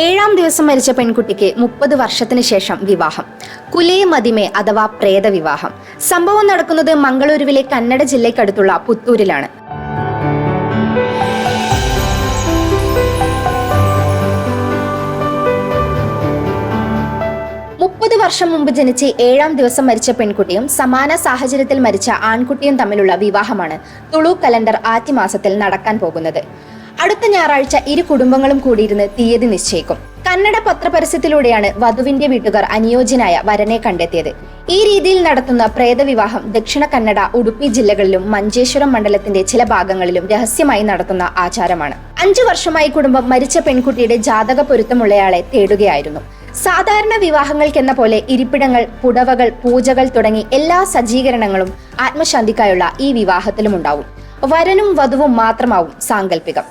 ഏഴാം ദിവസം മരിച്ച പെൺകുട്ടിക്ക് മുപ്പത് വർഷത്തിന് ശേഷം വിവാഹം. കുലേ മതിമെ അഥവാ പ്രേത വിവാഹം. സംഭവം നടക്കുന്നത് മംഗളൂരുവിലെ കന്നഡ ജില്ലയ്ക്കടുത്തുള്ള പുത്തൂരിലാണ്. മുപ്പത് വർഷം മുമ്പ് ജനിച്ച് ഏഴാം ദിവസം മരിച്ച പെൺകുട്ടിയും സമാന സാഹചര്യത്തിൽ മരിച്ച ആൺകുട്ടിയും തമ്മിലുള്ള വിവാഹമാണ് തുളു കലണ്ടർ ആദ്യമാസത്തിൽ നടക്കാൻ പോകുന്നത്. അടുത്ത ഞായറാഴ്ച ഇരു കുടുംബങ്ങളും കൂടിയിരുന്ന് തീയതി നിശ്ചയിക്കും. കന്നഡ പത്രപരസ്യത്തിലൂടെയാണ് വധുവിന്റെ വീട്ടുകാർ അനുയോജ്യനായ വരനെ കണ്ടെത്തിയത്. ഈ രീതിയിൽ നടത്തുന്ന പ്രേതവിവാഹം ദക്ഷിണ കന്നഡ ഉടുപ്പി ജില്ലകളിലും മഞ്ചേശ്വരം മണ്ഡലത്തിന്റെ ചില ഭാഗങ്ങളിലും രഹസ്യമായി നടത്തുന്ന ആചാരമാണ്. അഞ്ചു വർഷമായി കുടുംബം മരിച്ച പെൺകുട്ടിയുടെ ജാതക പൊരുത്തമുള്ളയാളെ തേടുകയായിരുന്നു. സാധാരണ വിവാഹങ്ങൾക്കെന്ന പോലെ ഇരിപ്പിടങ്ങൾ പുടവകൾ പൂജകൾ തുടങ്ങി എല്ലാ സജ്ജീകരണങ്ങളും ആത്മശാന്തിക്കായുള്ള ഈ വിവാഹത്തിലും ഉണ്ടാവും വരനും വധുവും മാത്രമാവും സാങ്കല്പികം